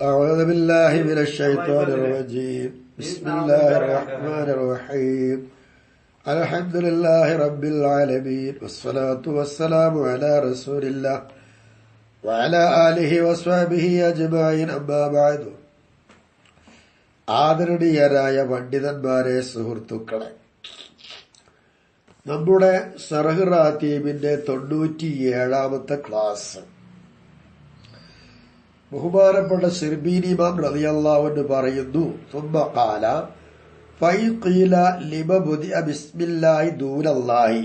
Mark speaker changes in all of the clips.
Speaker 1: أعوذ بالله من الشيطان الرجيم بسم الله الرحمن الرحيم الحمد لله رب العالمين والصلاة والسلام على رسول الله وعلى آله وصحبه أجمعين أما بعد ആദരണീയരായ പണ്ഡിതന്മാരെ സുഹൃത്തുക്കളെ നമ്മുടെ സർഹ് റാത്തീബിന്റെ തൊണ്ണൂറ്റിയേഴാമത്തെ ക്ലാസ് ബഹുമാനപ്പെട്ട സിർബീനിമാം റളിയല്ലാഹുവിന് പറയുന്നു സുമ്മ ഫൈഖീല ലിമ ബുദിഅ ബിസ്മില്ലാഹി ദൂനല്ലാഹി.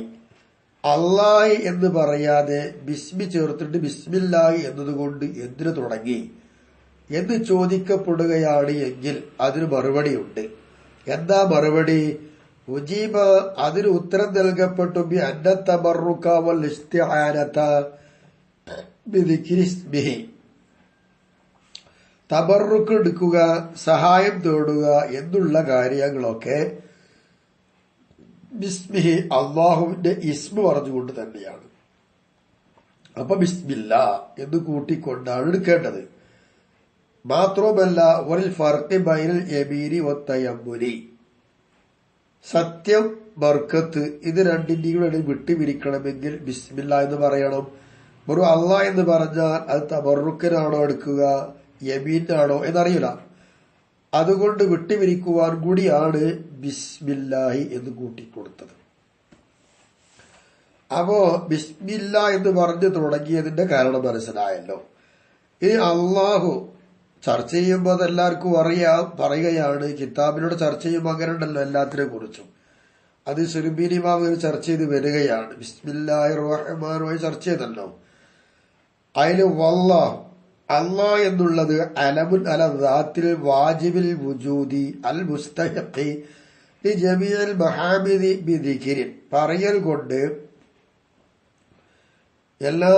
Speaker 1: അല്ലാഹി എന്ന് പറയാതെ ബിസ്മി ചേർത്തിട്ട് ബിസ്മില്ലാഹി എന്നതുകൊണ്ട് എന്തിനു തുടങ്ങി? എന്ന് ചോദിക്കപ്പെടുകയാണ് എങ്കിൽ അതിന് മറുപടിയുണ്ട്. എന്താ മറുപടി? ഉജീബ് അതിന് ഉത്തരം നൽകപ്പെട്ടു ബി അന്നത്തമറുക്കാവൽ ഇസ്തിഹാനത്ത ബിദിക്രിസ്മിഹി തബറുക്ക് എടുക്കുക സഹായം തേടുക എന്നുള്ള കാര്യങ്ങളൊക്കെ ബിസ്മിഹി അള്ളാഹുവിന്റെ ഇസ്മ പറഞ്ഞുകൊണ്ട് തന്നെയാണ്. അപ്പൊ ബിസ്മില്ല എന്ന് കൂട്ടിക്കൊണ്ടാണ് എടുക്കേണ്ടത്. മാത്രവുമല്ല ഒരു ഫർക്കി ബൈനൽ എബീരി ഒത്തയമ്പുരി സത്യം ബർക്കത്ത് ഇത് രണ്ടിന്റെയും ഇടയിൽ വിട്ടുപിരിക്കണമെങ്കിൽ ബിസ്മില്ല എന്ന് പറയണം. ഒരു അള്ളാ എന്ന് പറഞ്ഞാൽ അത് തബറുക്കനാണോ എടുക്കുക? യമീനാണോ എന്നറിയില്ല. അതുകൊണ്ട് വിട്ടുപിരിക്കുവാൻ കൂടിയാണ് ബിസ്മില്ലാഹി എന്ന് കൂട്ടിക്കൊടുത്തത്. അപ്പോ ബിസ്മില്ല എന്ന് പറഞ്ഞു തുടങ്ങിയതിന്റെ കാരണം മനസ്സിലായല്ലോ. ഈ അള്ളാഹു ചർച്ച ചെയ്യുമ്പോൾ അതെല്ലാവർക്കും അറിയാ പറയുകയാണ് കിതാബിനോട് ചർച്ച ചെയ്യുമ്പോൾ അങ്ങനെ ഉണ്ടല്ലോ എല്ലാത്തിനെ കുറിച്ചും അത് സുരുബീനിമാവ് ചർച്ച ചെയ്ത് വരികയാണ്. ബിസ്മില്ലാഹി റഹ്മാനുമായി ചർച്ച ചെയ്തല്ലോ. അതിൽ വല്ലാഹ് അള്ളാ എന്നുള്ളത് അനബുൽ അല ദാത്തിൽ വാജിബിൽ വുജൂദി അൽ മുസ്തഹി ജമീൽ മഹാമിദി ബിദിഖിരിൻ പറയൽ കൊണ്ട് എല്ലാ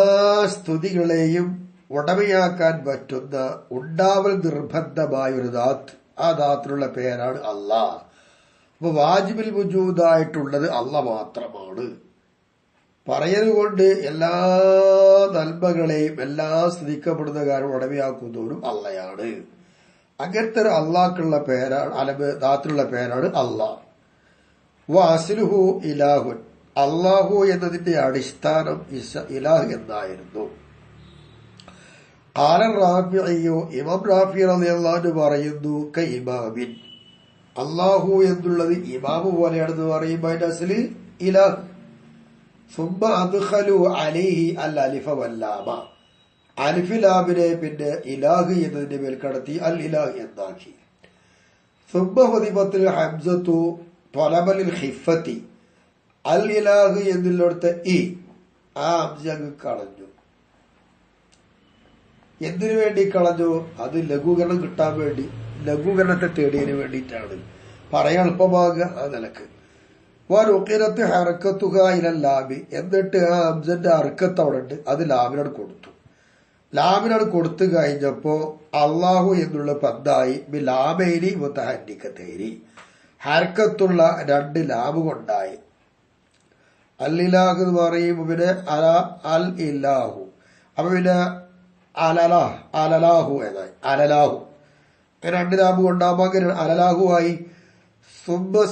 Speaker 1: സ്തുതികളെയും ഉടമയാക്കാൻ പറ്റുന്ന ഉണ്ടാവൽ നിർബന്ധമായ ഒരു ദാത്ത്. ആ ദാത്തിനുള്ള പേരാണ് അള്ളാഹ് അപ്പൊ വാജിബിൽ വുജൂദായിട്ടുള്ളത് അള്ള മാത്രമാണ്. പറയലുകൊണ്ട് എല്ലാ നന്മകളെയും എല്ലാ സ്തുതിക്കപ്പെടുന്ന കാര്യം ഉടമയാക്കുന്നവരും അള്ളയാണ്. അങ്ങനത്തെ ഒരു അള്ളാക്കുള്ള പേരാണ് അലബ് ദാത്തിലുള്ള പേരാണ് അള്ളാഹ് വാസിലുഹു ഇലാഹുൻ. അള്ളാഹു എന്നതിന്റെ അടിസ്ഥാനം ഇലാഹ് എന്നായിരുന്നു. കാലൻ റാഫിയോ ഇമാം റാഫി റളിയല്ലാഹു പറയുന്നു ക ഇമാമിൻ. അള്ളാഹു എന്നുള്ളത് ഇമാമ് പോലെയാണെന്ന് പറയുമ്പോൾ അതിന്റെ അസൽ ഇലാഹ്. സുമ്മ അദ്ഖലു അലിഹി അൽ അലിഫ വല്ലാമ അലിഫിലാമിനെ പിന്നെ ഇലാഹ് എന്നതിന്റെ മേൽ കടത്തി അൽ ഇലാഹ് എന്നാക്കി സുമ്മ ഹുദിമത്തിൽ ഹംസത്തു തൊലബലിൽ ഹിഫത്തി. അൽ ഇലാഹ് എന്നുള്ളിടത്ത് ഇ. ആ ഹംസ അങ്ങ് കളഞ്ഞു. എന്തിനു വേണ്ടി കളഞ്ഞു? അത് ലഘൂകരണം കിട്ടാൻ വേണ്ടി ലഘൂകരണത്തെ തേടിയതിനു വേണ്ടിയിട്ടാണ്. പറയാൻ എളുപ്പമാകുക ആ നിലയ്ക്ക് വറുക്കിനത്ത് ഹറക്കത്തുക ഇല ലാബി. എന്നിട്ട് ആ ഹംസന്റെ അറുക്കത്ത് അവിടെ ഉണ്ട്. അത് ലാബിനോട് കൊടുത്തു. ലാബിനോട് കൊടുത്തു കഴിഞ്ഞപ്പോ അള്ളാഹു എന്നുള്ള പന്തായി ബി ലാബേരി മുത്തഹന്നിക്കത്തേരി ഹരക്കത്തുള്ള രണ്ട് ലാബ് കൊണ്ടായി. അല്ലാഹു എന്ന് പറയുമ്പോ പിന്നെ അല അൽ ഇല്ലാഹു അപ്പൊ പിന്നെ അലലാ അലലാഹു എന്നായി. അലലാഹു. രണ്ട് ലാബ് കൊണ്ടാകുമ്പോ അങ്ങനെ അലലാഹു ആയി. സുബ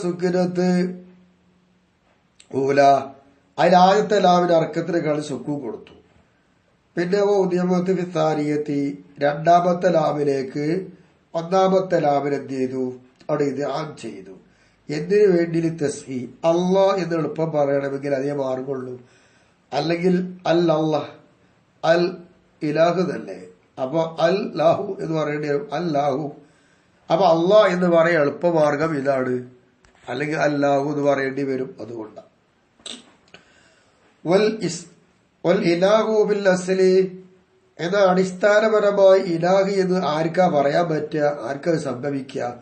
Speaker 1: ഊല. അതിലാദ്യത്തെ ലാവിന് അർക്കത്തിന് കളി സുക്കു കൊടുത്തു. പിന്നെ ഉദ്യമത്ത് വിസാരിയെത്തി രണ്ടാമത്തെ ലാവിലേക്ക് ഒന്നാമത്തെ ലാവിന് എന്ത് ചെയ്തു? അവിടെ ഇത് ആൻ ചെയ്തു. എന്തിനു വേണ്ടി തസ്ഹി അള്ളാ എന്ന് എളുപ്പം പറയണമെങ്കിൽ അതേ മാർഗമുള്ളൂ. അല്ലെങ്കിൽ അൽ അള്ളാഹ് അൽ ഇലാഹു തന്നെ. അപ്പൊ അൽ ലാഹു എന്ന് പറയേണ്ടി വരും. അൽ ലാഹു. അപ്പൊ അള്ളാഹ് എന്ന് പറയാൻ എളുപ്പമാർഗം ഇതാണ്. അല്ലെങ്കിൽ അല്ലാഹു എന്ന് പറയേണ്ടി വരും. അതുകൊണ്ടാണ് ഇലാഹു ബിൽ എന്ന അടിസ്ഥാനപരമായി ഇലാഹി എന്ന് ആർക്കാ പറയാൻ പറ്റുക? ആർക്കാ സംഭവിക്കുക?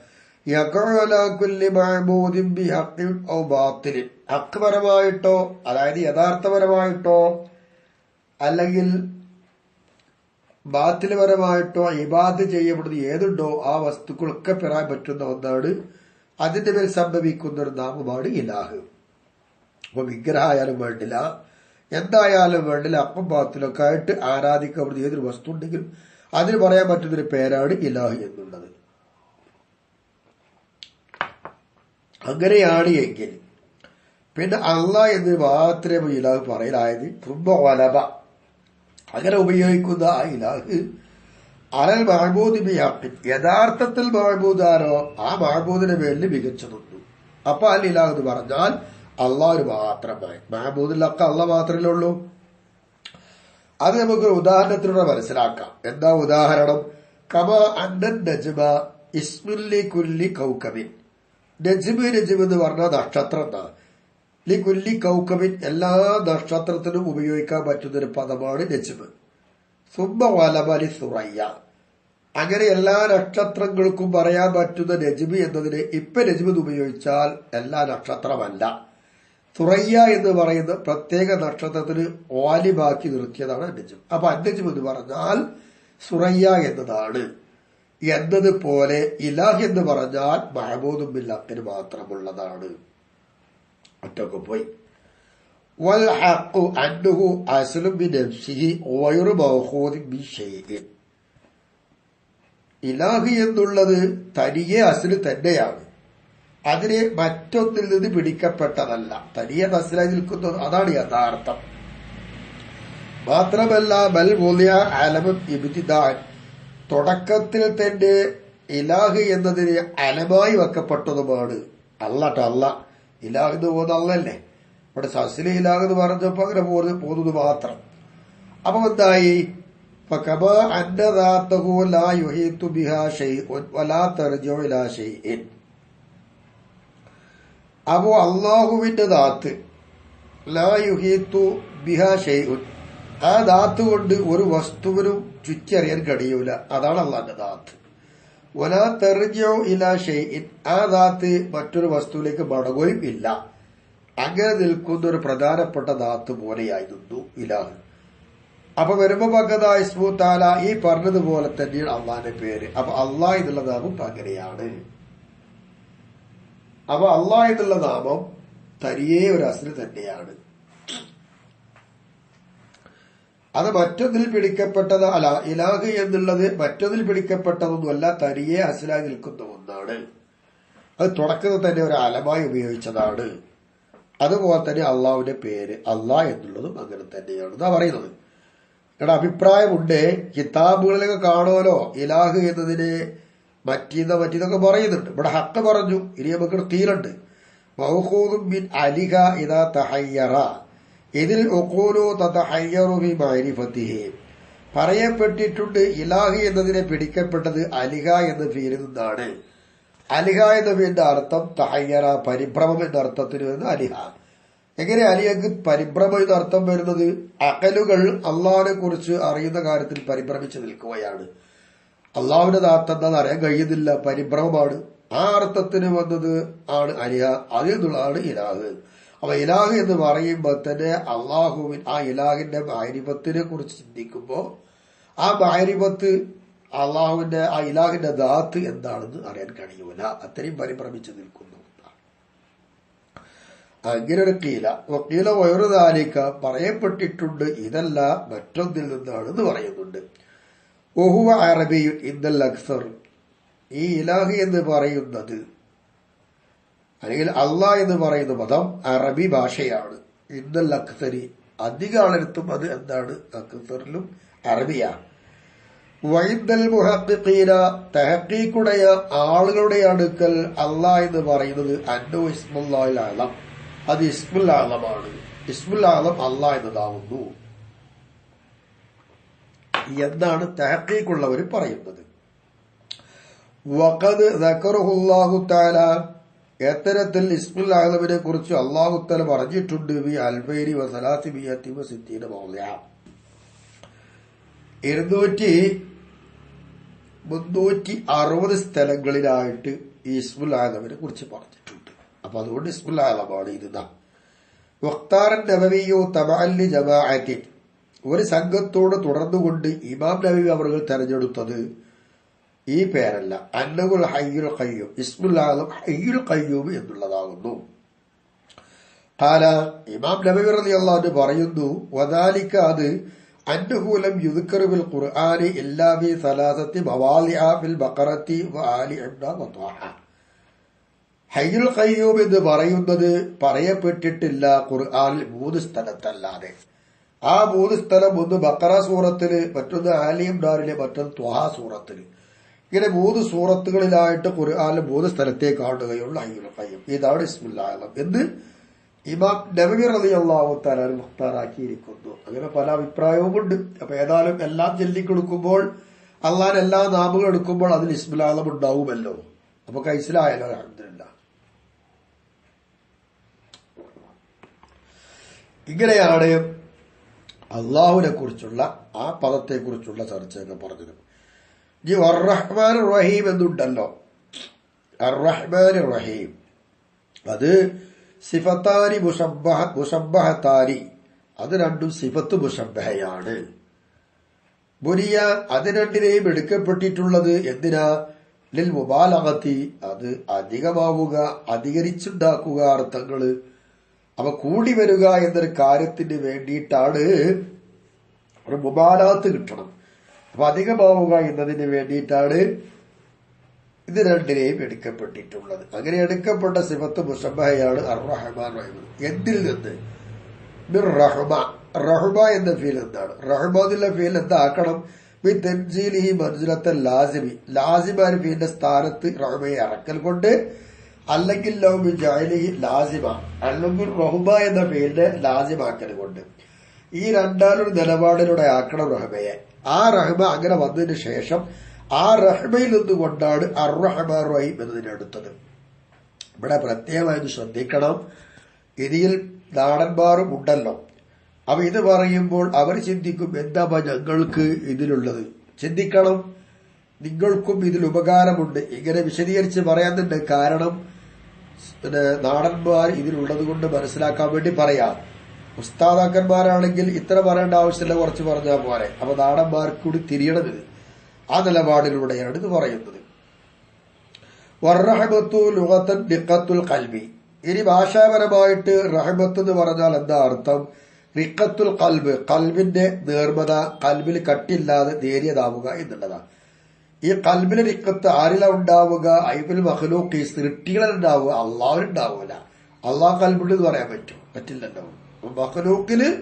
Speaker 1: അതായത് യഥാർത്ഥപരമായിട്ടോ അല്ലെങ്കിൽ ബാത്തിൽപരമായിട്ടോ ഇബാദ് ചെയ്യപ്പെടുന്ന ഏതുണ്ടോ ആ വസ്തുക്കളൊക്കെ പെറാൻ പറ്റുന്ന ഒന്നാണ്. അതിന്റെ മേൽ സംഭവിക്കുന്ന ഒരു നാമമാണ് ഇലാഹ്. അപ്പൊ വിഗ്രഹമായാലും വേണ്ടില്ല. എന്തായാലും വേണ്ടില്ല. അപ്പം പാത്തിലൊക്കെ ആയിട്ട് ആരാധിക്കപ്പെടുന്ന ഏതൊരു വസ്തു ഉണ്ടെങ്കിലും അതിന് പറയാൻ പറ്റുന്നൊരു പേരാണ് ഇലാഹ് എന്നുള്ളത്. അങ്ങനെയാണ് എങ്കിൽ പിന്നെ അല്ല എന്ന് മാത്രമേ ഇലാഹ് പറയലായത്. തുമ്പ വലബ അങ്ങനെ ഉപയോഗിക്കുന്ന ആ ഇലാഹ് അലൽ മഹബൂദ് യഥാർത്ഥത്തിൽ മഹബൂദാരോ ആ മഹബൂദിന്റെ മേലിൽ മികച്ചതുണ്ട്. അപ്പൊ അൽ ഇലാഹ് എന്ന് പറഞ്ഞാൽ അള്ളാഹ് മാത്രമായി മഹബൂദിലൊക്കെ അള്ള മാത്രമേ ഉള്ളൂ. അത് നമുക്ക് ഉദാഹരണത്തിലൂടെ മനസ്സിലാക്കാം. എന്താ ഉദാഹരണം? കമ അന്നൻ നജ്മ ഇസ്മുല്ലി കുല്ലി കൗകബിൻ നജ്മ് നജ്മ് എന്ന് പറഞ്ഞ നക്ഷത്രം എന്താ ലി കുല്ലി കൗകബിൻ എല്ലാ നക്ഷത്രത്തിനും ഉപയോഗിക്കാൻ പറ്റുന്ന ഒരു പദമാണ് നജ്മ്. സുബ വലബലി സുറയ്യ. അങ്ങനെ എല്ലാ നക്ഷത്രങ്ങൾക്കും പറയാൻ പറ്റുന്ന നജ്മി എന്നതിന് ഇപ്പൊ നജ്മി ഉപയോഗിച്ചാൽ എല്ലാ നക്ഷത്രമല്ല. തുറയ്യ എന്ന് പറയുന്ന പ്രത്യേക നക്ഷത്രത്തിന് വാലിബാക്കി നിർത്തിയതാണ് അന്നജം അപ്പൊ അന്നജം എന്ന് പറഞ്ഞാൽ സുറയ്യ എന്നതാണ്. എന്നതുപോലെ ഇലാഹ് എന്ന് പറഞ്ഞാൽ മഹബൂദും ഇല്ലാത്തിന് മാത്രമുള്ളതാണ്. ഒറ്റയ്ക്ക് പോയി. വൽ ഹഖു എന്നുള്ളത് തനിയെ അസ്ല് തന്നെയാണ്. അതിനെ മറ്റൊന്നിൽ നിന്ന് പിടിക്കപ്പെട്ടതല്ല. തനിയെ മനസ്സിലായി നിൽക്കുന്നു. അതാണ് യഥാർത്ഥം. മാത്രമല്ല ബൽമോലിയ മൂല്യ അലമം ഇബിതിദാൻ. തുടക്കത്തിൽ തന്നെ ഇലാഹ് എന്നതിന് അലമായി വെക്കപ്പെട്ടതുമാണ്. അല്ലട്ടോ അല്ല. ഇലാഹ് എന്ന് പോകുന്ന അല്ലല്ലേ? ഇവിടെ സസിലെ ഇലാഹ് എന്ന് പറഞ്ഞപ്പോ അങ്ങനെ പോകുന്നത് പോകുന്നത് മാത്രം. അപ്പൊ എന്തായി? അന്നദാത്തഹു ലാ യുഹീത്തു ബിഹാ ഷൈഉൻ വലാ തർജു ഇലാ ഷൈഇൻ അപ്പോ അള്ളാഹുവിന്റെ ദാത്ത്. ലാ യുഹീത്തു ബിഹാ ഷെയ്ഉൻ ആ ദാത്ത് കൊണ്ട് ഒരു വസ്തുവിനും ചുറ്റിയറിയാൻ കഴിയൂല. അതാണ് അള്ളാന്റെ ദാത്ത്. ഒലാ തെറിഞ്ഞോ ഇലാ ഷെയ്ഇൻ ആ ദാത്ത് മറ്റൊരു വസ്തുവിലേക്ക് മടങ്ങുകയും ഇല്ല. അങ്ങനെ നിൽക്കുന്ന ഒരു പ്രധാനപ്പെട്ട ദാത്ത് പോലെയായിരുന്നു ഇലാഹ്. അപ്പൊ വരുമ്പോ പങ്കതായ സ്മൂത്താല ഈ പറഞ്ഞതുപോലെ തന്നെയാണ് അള്ളാന്റെ പേര്. അപ്പൊ അള്ളാഹ് എന്നുള്ളതാകും അങ്ങനെയാണ്. അപ്പൊ അള്ളാഹ് എന്നുള്ള നാമം തരിയേ ഒരു അസുര തന്നെയാണ്. അത് മറ്റൊന്നിൽ പിടിക്കപ്പെട്ടത് അല്ല ഇലാഹ് എന്നുള്ളത് മറ്റൊന്നിൽ പിടിക്കപ്പെട്ടതൊന്നുമല്ല തനിയെ അസിലായി നിൽക്കുന്ന ഒന്നാണ്. അത് തുടക്കത്തിൽ തന്നെ ഒരു അലമായി ഉപയോഗിച്ചതാണ്. അതുപോലെ തന്നെ അള്ളാഹുവിന്റെ പേര് അള്ളാഹ് എന്നുള്ളതും അങ്ങനെ തന്നെയാണ്. എന്നാ പറയുന്നത്. ഞങ്ങളുടെ അഭിപ്രായമുണ്ട്. കിതാബുകളിലൊക്കെ കാണുമല്ലോ ഇലാഹ് എന്നതിന് മറ്റീന്ന മറ്റീന്നൊക്കെ പറയുന്നുണ്ട്. ഇവിടെ ഹക്ക് പറഞ്ഞു. ഇനി നമുക്ക് തീരുണ്ട്. ബിൻ അലിഹ ഇതാ തഹയ്യറ. ഇതിൽ പറയപ്പെട്ടിട്ടുണ്ട് ഇലാഹി എന്നതിനെ പിടിക്കപ്പെട്ടത് അലിഹ എന്ന പേരിൽ നിന്നാണ്. അലിഹ എന്ന പേരിന്റെ അർത്ഥം തഹയ്യറ പരിഭ്രമം എന്ന അർത്ഥത്തിന് വരുന്ന അലിഹ. എങ്ങനെ അലിയക്ക് പരിഭ്രമം എന്ന അർത്ഥം വരുന്നത്? അകലുകൾ അള്ളാഹിനെ കുറിച്ച് അറിയുന്ന കാര്യത്തിൽ പരിഭ്രമിച്ചു നിൽക്കുകയാണ്. അള്ളാഹുവിന്റെ ദാത്ത് എന്താണെന്ന് അറിയാൻ കഴിയുന്നില്ല പരിഭ്രമമാണ്. ആ അർത്ഥത്തിന് വന്നത് ആണ് അരിയ അതിൽ നിന്നുള്ളതാണ് ഇലാഹ്. അപ്പൊ ഇലാഹ് എന്ന് പറയുമ്പോൾ തന്നെ അള്ളാഹുവിൻ ആ ഇലാഹിന്റെ മാരിപത്തിനെ കുറിച്ച് ചിന്തിക്കുമ്പോൾ ആ മാരിപത്ത് അള്ളാഹുവിന്റെ ആ ഇലാഹിന്റെ ദാത്ത് എന്താണെന്ന് അറിയാൻ കഴിയൂല. അത്രയും പരിഭ്രമിച്ചു നിൽക്കുന്നു. അങ്ങനെ ഒരു കീല. വക്കീല വയറുദാലിക്ക പറയപ്പെട്ടിട്ടുണ്ട് ഇതല്ല മറ്റൊന്നിൽ നിന്നാണെന്ന് പറയുന്നുണ്ട്. ഒഹുവ അറബിയു ഇന്ദൽ അക്സർ. ഈ ഇലാഹി എന്ന് പറയുന്നത് അല്ലെങ്കിൽ അള്ളാ എന്ന് പറയുന്ന പദം അറബി ഭാഷയാണ്. ഇന്ദൽ അക്സരി അധിക ആളെടുത്തും അത് എന്താണ്? അക്സറിലും അറബിയാണ്. വൈദൽ മുഹീന തെഹക്കീക്കുടയ ആളുകളുടെ അടുക്കൽ അള്ളാ എന്ന് പറയുന്നത് അന്നു ഇസ്മുല്ലാഹിൽ ആലം. അത് ഇസ്മുൽ ആലമാണ്. ഇസ്മുൽ എന്നതാവുന്നു. എന്നാണ് തഹക്കീക്കുള്ളവർ പറയുന്നത്. വഖദ് എത്തരത്തിൽ ഇസ്മുൽ ആലമിനെ കുറിച്ച് അള്ളാഹുത്തല പറഞ്ഞിട്ടുണ്ട്. ബി അൽബൈരി വസലാത്തി ബിയത്തി വസിത്തീന മൗല ഇരുന്നൂറ്റി മുന്നൂറ്റി അറുപത് സ്ഥലങ്ങളിലായിട്ട് ഈ ഇസ്മുൽ കുറിച്ച് പറഞ്ഞിട്ടുണ്ട്. അപ്പൊ അതുകൊണ്ട് ഇസ്മുൽ ആലമാണ് ഇത് വക്താരൻ നബവിയോ ഒരു സംഘത്തോട് തുടർന്നുകൊണ്ട് ഇമാം നബി അവർ തെരഞ്ഞെടുത്തത് ഈ പേരല്ല. അന്നകുൽ ഹയ്യുൽ ഖയ്യൂം. ഇസ്മുൽ ആലം ഹയ്യുൽ ഖയ്യൂം എന്നുള്ളതാകുന്നു. കാല ഇമാം നബി റളിയല്ലാഹു പറയുന്നു വദാലിക്ക അത് അന്നുകൂലം യുദ്ക്കറുബിൽ ഖുർആാനി ഇല്ലാബി സലാസത്തി മവാലിഅ ഫിൽ ബക്കറത്തി വ ആലി ഇമ്രാൻ വ ത്വാഹ. ഹയ്യുൽ ഖയ്യൂം എന്ന് പറയുന്നത് പറയപ്പെട്ടിട്ടില്ല ഖുർആാനിൽ മൂന്ന് സ്ഥലത്തല്ലാതെ. ആ മൂന്ന് സ്ഥലം ഒന്ന് ബക്കറ സൂറത്തിൽ മറ്റൊന്ന് ആലിയം ഡാറിലെ മറ്റൊന്ന് ത്വഹ സൂറത്തിൽ. ഇങ്ങനെ മൂന്ന് സൂറത്തുകളിലായിട്ട് ഖുർആാനിൽ മൂന്ന് സ്ഥലത്തെ കാണുകയുള്ള ഖയ്യൂം ഇതാണ് ഇസ്മുല്ലാഹം എന്ന് ഇമാം നബി അള്ളാഹു താലാൻ മുഖ്താറാക്കിയിരിക്കുന്നു. അങ്ങനെ പല അഭിപ്രായവുമുണ്ട് അപ്പൊ ഏതായാലും എല്ലാം ചൊല്ലിക്കൊടുക്കുമ്പോൾ അള്ളാൻ എല്ലാ നാമങ്ങൾ എടുക്കുമ്പോൾ അതിൽ ഇസ്മുലാലം ഉണ്ടാവുമല്ലോ. അപ്പൊ കൈസിലായാലോ അലഹമില്ല ഇങ്ങനെയാണ് അള്ളാഹുവിനെ കുറിച്ചുള്ള ആ പദത്തെ കുറിച്ചുള്ള ചർച്ചയൊക്കെ പറഞ്ഞത്. ഈ അറഹ്മാൻ റഹീം എന്നുണ്ടല്ലോ അറഹ്മാൻ റഹീം അത് സിഫത്താരി മുഷബ്ബഹ മുഷബ്ബഹത്താനി അത് രണ്ടും സിഫത്ത് മുഷബ്ബഹയാണ് ബുരിയ അത് രണ്ടിനെയും എടുക്കപ്പെട്ടിട്ടുള്ളത് എന്തിനാ? ലിൽ മുബാലകത്തി അത് അധികമാവുക അധികരിച്ചുണ്ടാക്കുക അർത്ഥങ്ങൾ. അവ കൂടി വരിക എന്നൊരു കാര്യത്തിന് വേണ്ടിയിട്ടാണ് ഒരു മുബാലാത്ത് കിട്ടണം. അപ്പൊ അധികമാവുക എന്നതിന് വേണ്ടിയിട്ടാണ് ഇത് രണ്ടിനെയും എടുക്കപ്പെട്ടിട്ടുള്ളത്. അങ്ങനെ എടുക്കപ്പെട്ട സിഫത്ത് മുസബയാണ് അർ റഹ്മാൻ റഹീം. എന്തിൽ നിന്ന്? റഹ്മ. റഹ്മ എന്ന ഫീൽ എന്താണ്? റഹ്മ എന്നുള്ള ഫീൽ എന്താക്കണം? ബി തെൻസീലിഹി മൻസുലത്തെ ലാസിമി. ലാസിമാൻ ഫീലിന്റെ സ്ഥാനത്ത് റഹ്മയെ അറക്കൽ കൊണ്ട് അല്ലെങ്കിൽ ലൗബി ജാലിഹി ലാസിമ അല്ലെങ്കിൽ റഹ്മ എന്ന പേരിന്റെ ലാസിമാക്കൽ കൊണ്ട് ഈ രണ്ടാലൊരു നിലപാടിലൂടെ ആക്കണം റഹ്മയെ. ആ റഹ്മ അങ്ങനെ വന്നതിന് ശേഷം ആ റഹ്മയിൽ നിന്നുകൊണ്ടാണ് അർ റഹ്മാൻ റഹീം എന്നതിനെടുത്തത് ഇവിടെ പ്രത്യേകമായത് ശ്രദ്ധിക്കണം. ഇതിൽ നാടന്മാരും ഉണ്ടല്ലോ. അപ്പൊ ഇത് പറയുമ്പോൾ അവർ ചിന്തിക്കും എന്താ ഞങ്ങൾക്ക് ഇതിലുള്ളത്? ചിന്തിക്കണം. നിങ്ങൾക്കും ഇതിൽ ഉപകാരമുണ്ട്. ഇങ്ങനെ വിശദീകരിച്ച് പറയാനുണ്ട്. കാരണം പിന്നെ നാടന്മാർ ഇതിലുള്ളത് കൊണ്ട് മനസ്സിലാക്കാൻ വേണ്ടി പറയാം. ഉസ്താദാക്കന്മാരാണെങ്കിൽ ഇത്ര പറയേണ്ട ആവശ്യമില്ല കുറച്ച് പറഞ്ഞാൽ പോരെ. അപ്പൊ നാടന്മാർക്ക് കൂടി തിരിയണം ഇത് ആ നിലപാടിലൂടെയാണ് ഇത് പറയുന്നത്. കൽബി ഇനി ഭാഷാപരമായിട്ട് റഹബത്ത് എന്ന് പറഞ്ഞാൽ എന്താ അർത്ഥം? റിക്കത്തുൽ കൽബ് കൽബിന്റെ നേർമത കൽബിൽ കട്ടില്ലാതെ നേരിയതാവുക എന്നുള്ളതാണ്. ഈ കൽബിലെ റിക്കത്ത് ആരില ഉണ്ടാവുക? ഐബിൽ മഹലൂക്ക് ഈ സൃഷ്ടികളിലുണ്ടാവുക അള്ളാഹുണ്ടാവൂല അള്ളാഹ് എന്ന് പറയാൻ പറ്റും. പറ്റില്ലല്ലോ. മഹലൂക്കിന്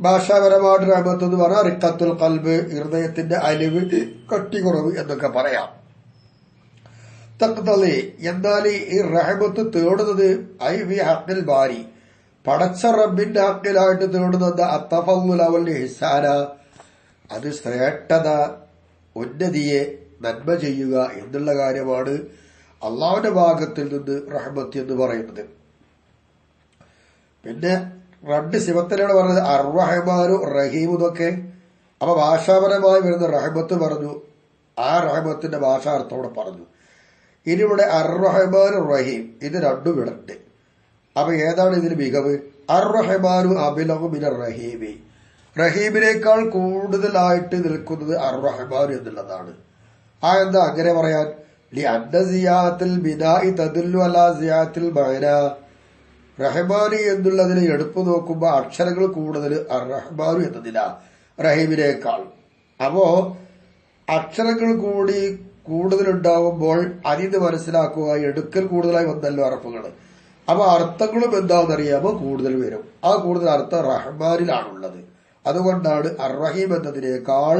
Speaker 1: ഭാഷാപരമായിട്ട് റഹമത്ത് എന്ന് പറഞ്ഞാൽ റിക്കത്തുൽ കൽബ് ഹൃദയത്തിന്റെ അലിവ് കട്ടിക്കുറവ് എന്നൊക്കെ പറയാം. തക്തലി എന്നാൽ ഈ റഹമത്ത് തേടുന്നത് ഐ വി ഹക്കിൽ ബാരി. പടച്ച റബ്ബിന്റെ ഹക്കിലായിട്ട് തേടുന്നത് അത്തഫുലവൽ ഹിസാന അത് ശ്രേഷ്ഠത. ഉന്നതിയെ നന്മ ചെയ്യുക എന്നുള്ള കാര്യമാണ് അള്ളാഹുവിന്റെ ഭാഗത്തിൽ നിന്ന് റഹ്മത്ത് എന്ന് പറയുന്നത്. പിന്നെ രണ്ട് ശിവത്തിനാണ് പറഞ്ഞത്. അർറഹമാനു റഹീമെന്നൊക്കെ അപ്പൊ ഭാഷാപരമായി വരുന്ന റഹ്മത്ത് പറഞ്ഞു. ആ റഹ്മത്തിന്റെ ഭാഷാർത്ഥം അവിടെ പറഞ്ഞു. ഇനി ഇവിടെ അർറഹമാനു റഹീം. ഇത് രണ്ടും ഇവിടെ അപ്പൊ ഏതാണ് ഇതിന് മികവ്? അർറഹമാനു അബിലഹു മിന റഹീമി. റഹീമിനേക്കാൾ കൂടുതലായിട്ട് നിൽക്കുന്നത് അർറഹമാനു എന്നുള്ളതാണ്. ആ എന്താ അങ്ങനെ പറയാൻ? റഹ്മാനി എന്നുള്ളതിന് എടുപ്പ് നോക്കുമ്പോൾ അക്ഷരങ്ങൾ കൂടുതൽ റഹ്മാനു എന്നതിലാ റഹീമിനേക്കാൾ. അപ്പോ അക്ഷരങ്ങൾ കൂടി കൂടുതലുണ്ടാവുമ്പോൾ അതിന് മനസ്സിലാക്കുക എടുക്കൽ കൂടുതലായി വന്നല്ലോ അറപ്പുകൾ അപ്പൊ അർത്ഥങ്ങളും എന്താണെന്നറിയാമോ? കൂടുതൽ വരും. ആ കൂടുതൽ അർത്ഥം റഹ്മാനിലാണുള്ളത്. അതുകൊണ്ടാണ് അർറഹീം എന്നതിനേക്കാൾ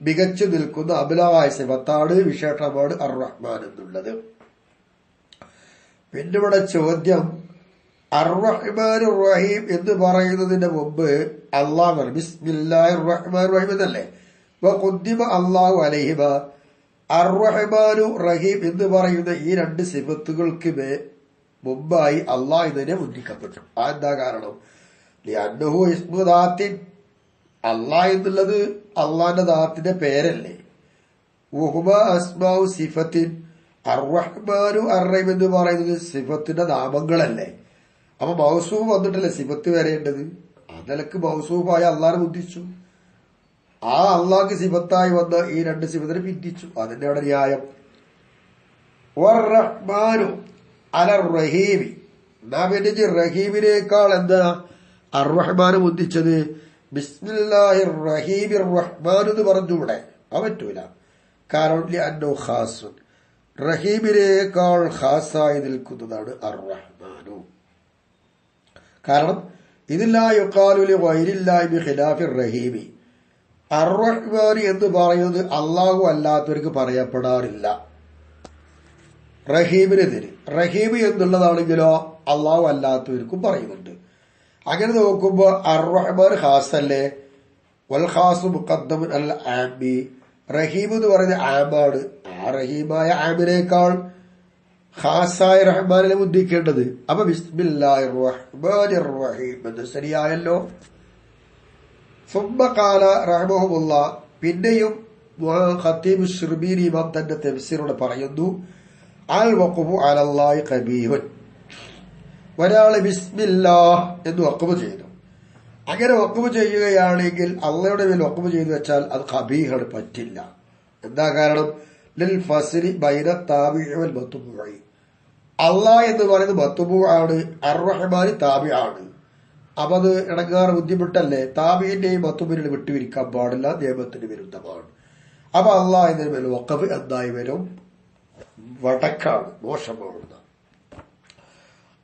Speaker 1: മികച്ചു നിൽക്കുന്ന അബിലായ സിഫത്താണ് വിശേഷമാണ് അർറഹ്മാൻ എന്നുള്ളത്. പിന്നെ ചോദ്യം അർറഹ്മാൻ റഹീം എന്ന് പറയുന്നതിന് മുമ്പ് അള്ളാഹ് അള്ളാഹു അലഹിമ. അർറഹ്മാനു റഹീം എന്ന് പറയുന്ന ഈ രണ്ട് സിഫത്തുകൾക്ക് മുമ്പായി അള്ളാഹ് ഇതിനെ മുന്നിക്കപ്പെട്ടു ആ എന്താ കാരണം? അള്ളാഹ് എന്നുള്ളത് അള്ളാന്റെ ദാത്തിന്റെ പേരല്ലേ. ഉഹുബ അസ്മാവു സിഫത്തിൻ. അർറഹ്മാനു അറീം എന്ന് പറയുന്നത് സിഫത്തിന്റെ നാമങ്ങളല്ലേ. അപ്പൊ മൗസൂഫ് വന്നിട്ടല്ലേ സിഫത്ത് വരേണ്ടത്? അതിലക്ക് മൗസൂഫായ അള്ളാഹിനെ ബുദ്ധിച്ചു. ആ അള്ളാഹ്ക്ക് സിഫത്തായി വന്ന ഈ രണ്ട് സിഫത്തിനെ പിന്തിച്ചു. അതിന്റെ അവിടെ ന്യായം. റഹ്മാനു അല റഹീമി നാം റഹീമിനേക്കാൾ എന്താ അർറഹ്മാന് ബുദ്ധിച്ചത്? ബിസ്മില്ലാഹിർ റഹീമിർ റഹ്മാൻ എന്ന് പറഞ്ഞൂടെ അത് പറ്റൂല. കാരണം അന്നോ ഖാസുൻ. റഹീമിനേക്കാൾ ഖാസായി നിൽക്കുന്നതാണ് അർ റഹ്മാനു കാരണം ഇതില്ലാ യുക്കാലുലി വൈരില്ലായ്മ ഖിലാഫിർ റഹീമി അർ റഹ്മാൻ എന്ന് പറയുന്നത് അള്ളാഹു അല്ലാത്തവർക്ക് പറയപ്പെടാറില്ല. റഹീമിനെതിരെ. റഹീം എന്നുള്ളതാണെങ്കിലോ അള്ളാഹു അല്ലാത്തവർക്കും പറയുന്നുണ്ട്. അങ്ങനെ നോക്കുമ്പോ അർറഹ്മാൻ അല്ലേ വൽ ഖാസു മുഖദ്ദമുൻ അൽ ആബി. റഹീം എന്ന് പറഞ്ഞ ആമാണ് ആ റഹീമായ ആമിനേക്കാൾ ഖാസായ റഹ്മാനെ ബുദ്ധിക്കേണ്ടത്. അപ്പൊ ബിസ്മില്ലാഹിർ റഹ്മാനിർ റഹീം എന്ന് ശരിയായല്ലോ. സുമ്മക്കാല റഹ്മുല്ല പിന്നെയും ഖത്തീബ് ഷിർബീൻ ഇമാം തന്റെ തെഫ്സീറോട് പറയുന്നു അൽ വഖുബു അലല്ലാഹി ഖബീഹുൻ ഒരാൾ ബിസ്മില്ലാ എന്ന് ഒക്കവ് ചെയ്തു. അങ്ങനെ ഒക്കവ് ചെയ്യുകയാണെങ്കിൽ അള്ളയുടെ മേൽ ഒക്കവ് ചെയ്തു വെച്ചാൽ അത് ഖബീഹട് പറ്റില്ല. എന്താ കാരണം? ലിൽ ഫസിരി ബൈന താബിഅൽ മത്തുബുഇ അള്ളാഹ് എന്ന് പറയുന്നത് മത്തുബു ആണ് അർറഹ്മാനി താബി ആണ്. അപ്പൊ അത് ഇടങ്ങാറ് ബുദ്ധിമുട്ടല്ലേ? താബിന്റെയും ബത്തുമിനെ വിട്ടുപിരിക്കാൻ പാടില്ല നിയമത്തിന് വിരുദ്ധമാണ്. അപ്പൊ അള്ളാഹ് എന്നതിന് മേൽ ഒക്കവ് എന്തായി വരും? വടക്കാണ് മോശമാണ്.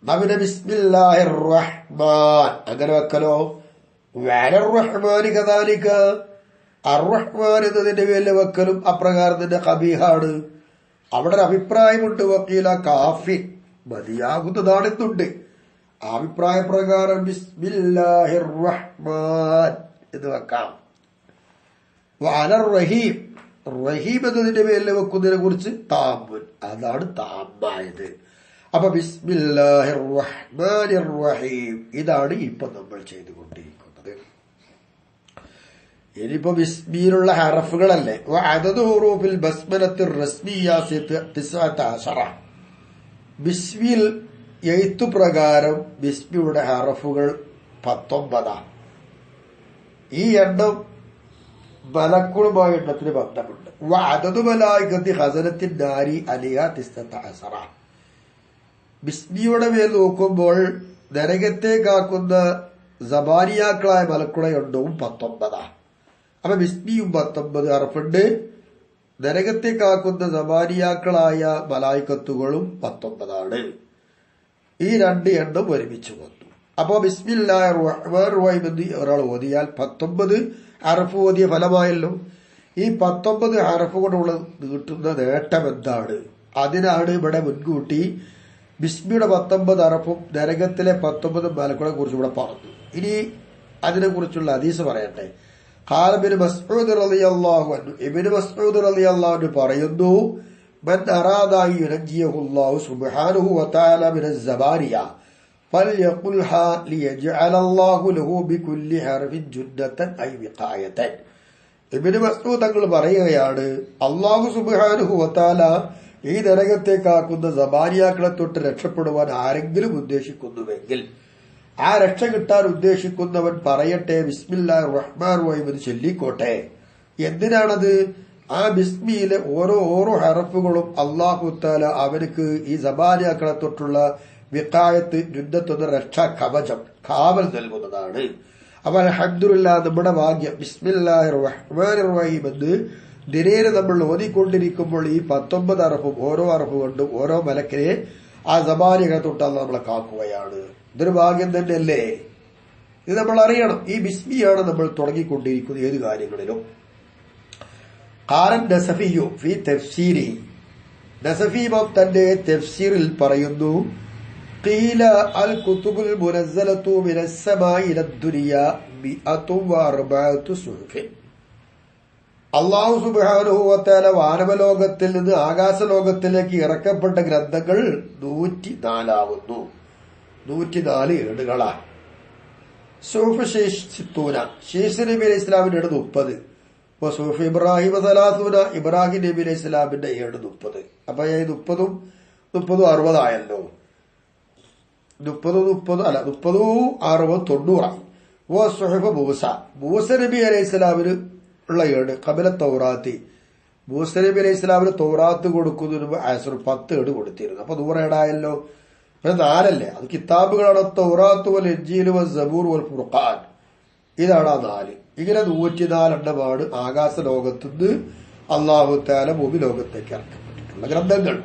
Speaker 1: നബിന ബിസ്മില്ലാഹിർ റഹ്മാൻ അങ്ങനെ വെക്കലോ? റഹ്മാനി കഥാലിക്ക അർറഹ്മാൻ എന്നതിന്റെ പേരിൽ വെക്കലും അപ്രകാരം തന്നെ കബീഹാണ്. അവിടെ ഒരു അഭിപ്രായമുണ്ട് വക്കീല കാഫി. മതിയാകുന്നതാണെന്നുണ്ട്. അഭിപ്രായ പ്രകാരം ബിസ്മില്ലാഹിർ റഹ്മാൻ എന്ന് വെക്കാം. വലർ റഹീം റഹീം എന്നതിന്റെ പേരിൽ വെക്കുന്നതിനെ കുറിച്ച് താമ്പുൻ. അതാണ് താമ്പായത്. അപ്പൊ റഹീം ഇതാണ് ഇപ്പൊ നമ്മൾ ചെയ്തുകൊണ്ടിരിക്കുന്നത്. ഇനിയിപ്പോ ബിസ്മിയിലുള്ള ഹറഫുകളല്ലേ? അതത് ഹുറൂഫിൽ ബസ്മനത്തിൽ റസ്മിയാസിറ എയ്ത്തു പ്രകാരം ബിസ്മിയുടെ ഹറഫുകൾ പത്തൊമ്പതാണ് ഈ എണ്ണം മലക്കുളുമായ എണ്ണത്തിന് ബന്ധമുണ്ട്. അതത് മലായികത്തി ഹസനത്തിൻ നാരി അലിയ തിസ്തത്ത അസറ. ബിസ്മിയുടെ മേൽ നോക്കുമ്പോൾ നരകത്തെ കാക്കുന്ന സബാരിയാക്കളായ മലക്കുടയുണ്ടവും പത്തൊമ്പതാ. അപ്പൊ ബിസ്മിയും പത്തൊമ്പത് അറഫുണ്ട്. നരകത്തെ കാക്കുന്ന സബാരിയാക്കളായ മലായിക്കത്തുകളും പത്തൊമ്പതാണ്. ഈ രണ്ട് എണ്ണം ഒരുമിച്ച് വന്നു. അപ്പോ ബിസ്മില്ലായ റഹ്മാൻ റഹീം എന്ന് ഒരാൾ ഓതിയാൽ പത്തൊമ്പത് അറഫ് ഓതിയ ഫലമായല്ലോ. ഈ പത്തൊമ്പത് അറഫ് കൊണ്ടുള്ള നീട്ടുന്ന നേട്ടം എന്താണ്? അതിനാണ് ഇവിടെ മുൻകൂട്ടി ബിസ്മിയുടെ പത്തൊമ്പത് അറഫും നരകത്തിലെ പത്തൊമ്പത് മലക്കുകളെ കുറിച്ച് ഇവിടെ പറഞ്ഞു ഇനി അതിനെ കുറിച്ചുള്ള ഹദീസ് പറയട്ടെ ഖാലബിന് മസ്ഊദ് റളിയല്ലാഹു അൻഹു ഇബ്നു മസ്ഊദ് റളിയല്ലാഹു അൻഹു പറയുന്നു മൻ അറാദ അൻ യുനജ്ജിയഹു അല്ലാഹു സുബ്ഹാനഹു വതആല മിന സബാരിയ فليقلها ليجعل الله له بكل حرف جنة أي وقاية ഇബിന് മസ്ഊദ് തങ്ങൾ പറയുകയാണ് അള്ളാഹു സുബ്ഹാനഹു വതആല ഈ നരകത്തെ കാക്കുന്ന സബാരിയാക്കളെ തൊട്ട് രക്ഷപ്പെടുവാൻ ആരെങ്കിലും ഉദ്ദേശിക്കുന്നുവെങ്കിൽ ആ രക്ഷ കിട്ടാൻ ഉദ്ദേശിക്കുന്നവൻ പറയട്ടെ ബിസ്മില്ലാ റഹ്മാൻ റഹീം ചൊല്ലിക്കോട്ടെ. എന്തിനാണത്? ആ ബിസ്മിയിലെ ഓരോ ഓരോ ഹറഫുകളും അള്ളാഹുത്താല അവർക്ക് ഈ സബാരിയാക്കളെ തൊട്ടുള്ള വിക്കായത്ത് യുദ്ധത്തൊന്ന് രക്ഷ കവചം കാവൽ നൽകുന്നതാണ്. അപ്പൊ അലഹദില്ല നമ്മുടെ ഭാഗ്യം ബിസ്മില്ലാഹിർ റഹ്മാൻ റഹീം ദിനേന നമ്മൾ ഓതിക്കൊണ്ടിരിക്കുമ്പോൾ ഈ പത്തൊമ്പത് അറഫും ഓരോ അറഫ് കൊണ്ടും ഓരോ മലക്കിനെ ആ സബാരികളെ തൊട്ടാൽ നമ്മളെ കാക്കുകയാണ് ഇതൊരു ഭാഗ്യം തന്നെയല്ലേ ഇത് നമ്മൾ അറിയണം ഈ ബിസ്മിയാണ് നമ്മൾ തുടങ്ങിക്കൊണ്ടിരിക്കുന്നത് ഏത് കാര്യങ്ങളിലും ഖാരൻ നസഫിയു ഫി തഫ്സീരി നസഫി ഇമാം തന്റെ തഫ്സീറിൽ പറയുന്നു قيل الكتب المنزلة من السماء إلى الدنيا مئة وأربعة صحف അള്ളാഹു സുബാനുഭവത്താല വാനവലോകത്തിൽ നിന്ന് ആകാശലോകത്തിലേക്ക് ഇറക്കപ്പെട്ട ഗ്രന്ഥങ്ങൾ നൂറ്റി നാലാവുന്നു നൂറ്റിനാല് ഏടുകളാ സൂഫ് ശേഷിത്തൂന ശേഷ് നബി അലൈഹി ഇസ്ലാമിന്റെ ഏട് മുപ്പത്. ഇപ്പൊ സൂഫ് ഇബ്രാഹിം സലാസൂന ഇബ്രാഹിം നബി അലൈഹി ഇസ്ലാമിന്റെ ഏട് മുപ്പത്. അപ്പൊ ഈ മുപ്പതും മുപ്പതും അറുപതായല്ലോ. മുപ്പത് മുപ്പത് അല്ല മുപ്പതും അറുപത് തൊണ്ണൂറായി ഓ സുഹബ് മൂസ. മൂസ നബി അലൈഹി ഇസ്ലാമിന് ഉള്ള ഏട്. കബല തൗറാത്തി. മൂസ നബി അലൈഹി ഇസ്ലാമിന് തൗറാത്ത് കൊടുക്കുന്നതിന് മുമ്പ് ആസർ പത്ത് ഏട് കൊടുത്തിരുന്നു. അപ്പൊ നൂറ് ഏടായല്ലോ? പിന്നെ നാലല്ലേ? അത് കിതാബുകളാണ്. തൗറാത്ത് വൽ എഞ്ചീൽ വൽ സബൂർ വൽ ഫുർഖാൻ. ഇതാണ് ആ നാല്. ഇങ്ങനെ നൂറ്റിനാലെണ്ണമാണ് ആകാശ ലോകത്തുനിന്ന് അള്ളാഹു താല ഭൂമി ലോകത്തേക്ക് ഇറക്കപ്പെട്ടിട്ടുള്ള ഗ്രന്ഥങ്ങൾ.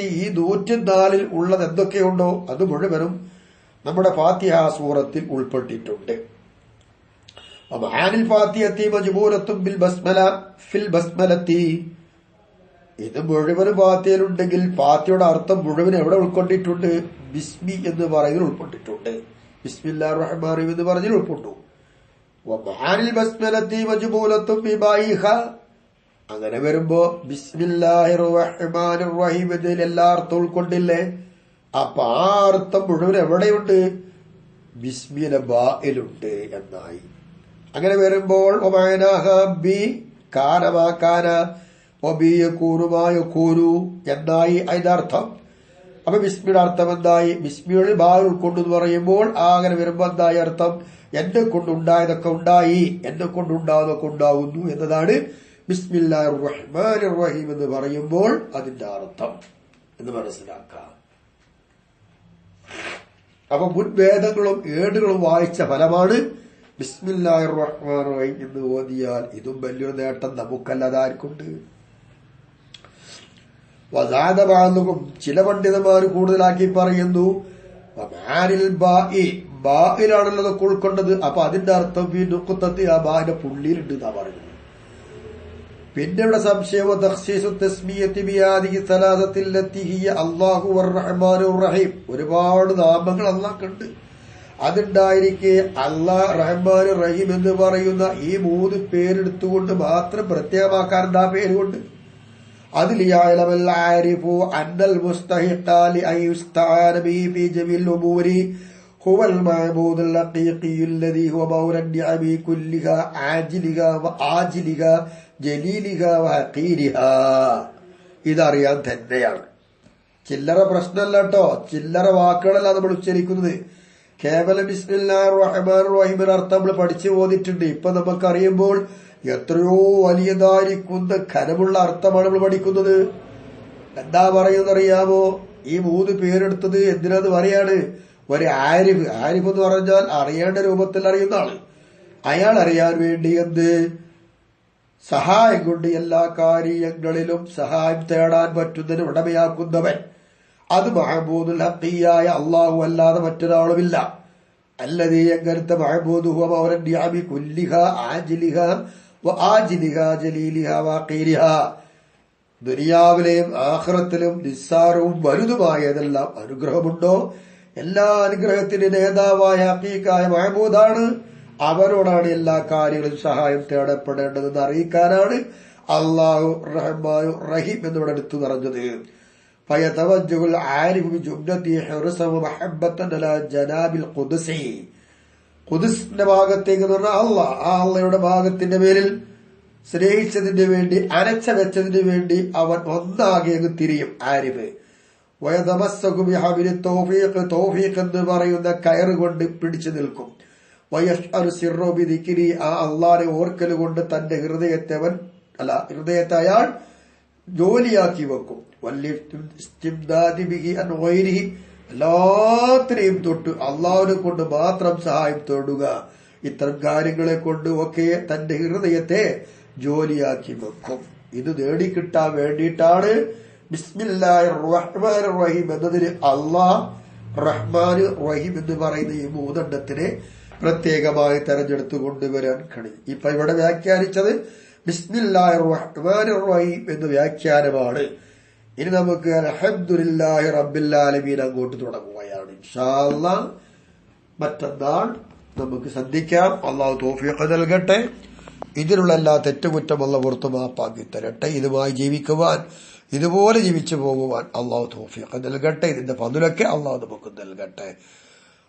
Speaker 1: ഈ നൂറ്റിനാലിൽ ഉള്ളത് എന്തൊക്കെയുണ്ടോ? അത് മുഴുവനും നമ്മുടെ ഫാത്തിഹ സൂറത്തിൽ ഉൾപ്പെട്ടിട്ടുണ്ട്. ഇത് മുഴുവൻ ഫാത്തിയയിലുണ്ടെങ്കിൽ ഫാത്തിയുടെ അർത്ഥം മുഴുവൻ എവിടെ ഉൾക്കൊണ്ടിട്ടുണ്ട്? ബിസ്മി എന്ന് പറയുന്നതിൽ ഉൾപ്പെട്ടിട്ടുണ്ട്. ബിസ്മില്ലാ എന്ന് പറഞ്ഞതിൽ ഉൾപ്പെട്ടു. അങ്ങനെ വരുമ്പോ ബിസ്മില്ലാഹിർ റഹീം എന്നതിൽ എല്ലാ അർത്ഥം ഉൾക്കൊണ്ടില്ലേ? അപ്പൊ ആ അർത്ഥം മുഴുവൻ എവിടെയുണ്ട്? ബിസ്മിന ബായിലുണ്ട് എന്നായി. അങ്ങനെ വരുമ്പോൾ ബി കാനമാ കാന ഒബിയൂനുമായ കൂരു എന്നായി അതിന്റെ അർത്ഥം. അപ്പൊ ബിസ്മിയുടെ അർത്ഥം എന്തായി? ബിസ്മിയുടെ ബാൽ ഉൾക്കൊണ്ടു എന്ന് പറയുമ്പോൾ അങ്ങനെ വരുമ്പോ എന്തായി അർത്ഥം? എന്നെ കൊണ്ടുണ്ടായതൊക്കെ ഉണ്ടായി. എന്നെ കൊണ്ടുണ്ടാകുന്നതൊക്കെ ഉണ്ടാകുന്നു എന്നതാണ് ബിസ്മില്ലാ റഹ്മാൻ റഹീം എന്ന് പറയുമ്പോൾ അതിന്റെ അർത്ഥം എന്ന് മനസ്സിലാക്കാം. അപ്പൊ മുൻവേദങ്ങളും ഏടുകളും വായിച്ച ഫലമാണ് ബിസ്മില്ലാഹിർ റഹീം എന്ന് ഓതിയാൽ ഇതും വലിയൊരു നേട്ടം നമുക്കല്ലതാർക്കുണ്ട് വസാദമാകും ചില പണ്ഡിതന്മാർ കൂടുതലാക്കി പറയുന്നു ബായിലാണല്ലോ ഉൾക്കൊണ്ടത്. അപ്പൊ അതിന്റെ അർത്ഥം ഈ നുക്കുത്തത്തി ആ ബാന്റെ പുള്ളിയിലുണ്ട് എന്നാ പറയുന്നത്. പിന്നെ ഇവിടെ സംശയം അള്ളാഹു റഹീം ഒരുപാട് നാമങ്ങൾ അള്ളാഹ്ക്കുണ്ട് അതുണ്ടായിരിക്കെ അള്ളാഹ് റഹ്മാൻ റഹീം എന്ന് പറയുന്ന ഈ മൂന്ന് പേരെടുത്തുകൊണ്ട് മാത്രം പ്രത്യേകമാക്കാൻ എന്താ പേരുകൊണ്ട് അതിൽ أن المستحق لأن يستعان به في جميع الأمور هو المعبود الحقيقي الذي هو مولى النعم كلها عاجلها وآجلها ജലീലിഹ വഹീലിഹ ഇതറിയാൻ തന്നെയാണ് ചില്ലറ പ്രശ്നമല്ല കേട്ടോ. ചില്ലറ വാക്കുകളല്ല നമ്മൾ ഉച്ചരിക്കുന്നത്. കേവല ബിസ്മില്ലാ അർത്ഥം നമ്മൾ പഠിച്ചു പോന്നിട്ടുണ്ട്. ഇപ്പൊ നമുക്കറിയുമ്പോൾ എത്രയോ വലിയതായിരിക്കുന്ന ഖനമുള്ള അർത്ഥമാണ് നമ്മൾ പഠിക്കുന്നത്. എന്താ പറയുന്നറിയാമോ ഈ മൂന്ന് പേരെടുത്തത് എന്തിനാന്ന് പറയാണ്? ഒരു ആരിഫ്. ആരിഫ് എന്ന് പറഞ്ഞാൽ അറിയേണ്ട രൂപത്തിൽ അറിയുന്ന ആൾ. അയാൾ അറിയാൻ വേണ്ടി എന്ത്? സഹായം കൊണ്ട് എല്ലാ കാര്യങ്ങളിലും സഹായം തേടാൻ പറ്റുന്നതിന് ഉടമയാക്കുന്നവൻ അത് മഹബൂദുൽ ഹക്കിയായ അള്ളാഹു അല്ലാതെ മറ്റൊരാളുമില്ല. അല്ലതീ എങ്ങനത്തെ മഹബൂദുഹു കുല്ലിഹ ജലീലിഹ ദുനിയാവിലെയും ആഹ്റത്തിലും നിസ്സാരവും വലുതുമായതെല്ലാം അനുഗ്രഹമുണ്ടോ? എല്ലാ അനുഗ്രഹത്തിന്റെ നേതാവായ ഹക്കീക്കായ മഹബൂദാണ്. അവനോടാണ് എല്ലാ കാര്യങ്ങളും സഹായം തേടപ്പെടേണ്ടതെന്ന് അറിയിക്കാനാണ് അള്ളാഹു റഹ്മാനു റഹീം എന്നിവിടെ എടുത്തു പറഞ്ഞത്. ഹുർസവ ഖുദ്സി. ഭാഗത്തേക്ക് അള്ളാഹ്. ആ അള്ളയുടെ ഭാഗത്തിന്റെ പേരിൽ സ്നേഹിച്ചതിന് വേണ്ടി അരച്ച വെച്ചതിന് വേണ്ടി അവൻ ഒന്നാകെ അങ്ങ് തിരിയും ആരിഫ്. വയതമസ്സകും തോഫീഖ് തൗഫീഖ് എന്ന് പറയുന്ന കയറ് കൊണ്ട് പിടിച്ചു നിൽക്കും. വയഷ് സിറോബി ദിക്കിരി ആ അള്ളാരെ ഓർക്കൽ കൊണ്ട് തന്റെ ഹൃദയത്തെ അവൻ അല്ല ഹൃദയത്തെ അയാൾ ജോലിയാക്കി വെക്കും. എല്ലാത്തിനെയും തൊട്ട് അള്ളാഹുനെ കൊണ്ട് മാത്രം സഹായം തേടുക. ഇത്തരം കാര്യങ്ങളെ കൊണ്ട് ഒക്കെ തന്റെ ഹൃദയത്തെ ജോലിയാക്കി വെക്കും. ഇത് നേടിക്കിട്ടാൻ വേണ്ടിയിട്ടാണ് ബിസ്മില്ലാഹി റഹ്മാൻ റഹീം എന്നതിന് അള്ളാഹ് റഹ്മാൻ റഹീം എന്ന് പറയുന്ന ഈ മൂന്നെണ്ണത്തിനെ പ്രത്യേകമായി തെരഞ്ഞെടുത്തു കൊണ്ടുവരാൻ കഴിയും ഇപ്പൊ ഇവിടെ വ്യാഖ്യാനിച്ചത് ബിസ്മില്ലാഹി വ്യാഖ്യാനമാണ്. ഇനി നമുക്ക് അലഹദില്ലാഹി റബ്ബില്ലാലമീൻ അങ്ങോട്ട് തുടങ്ങുകയാണ്. മറ്റന്നാൾ നമുക്ക് ശ്രദ്ധിക്കാം അള്ളാഹു തോഫിയൊക്കെ നൽകട്ടെ. ഇതിനുള്ള എല്ലാ തെറ്റുകുറ്റം അല്ല പുറത്തു മാപ്പാക്കി തരട്ടെ. ഇതുമായി ജീവിക്കുവാൻ ഇതുപോലെ ജീവിച്ചു പോകുവാൻ അള്ളാഹു തോഫിയൊക്കെ നൽകട്ടെ. ഇതിന്റെ പതിലൊക്കെ അള്ളാഹു നമുക്ക് നൽകട്ടെ.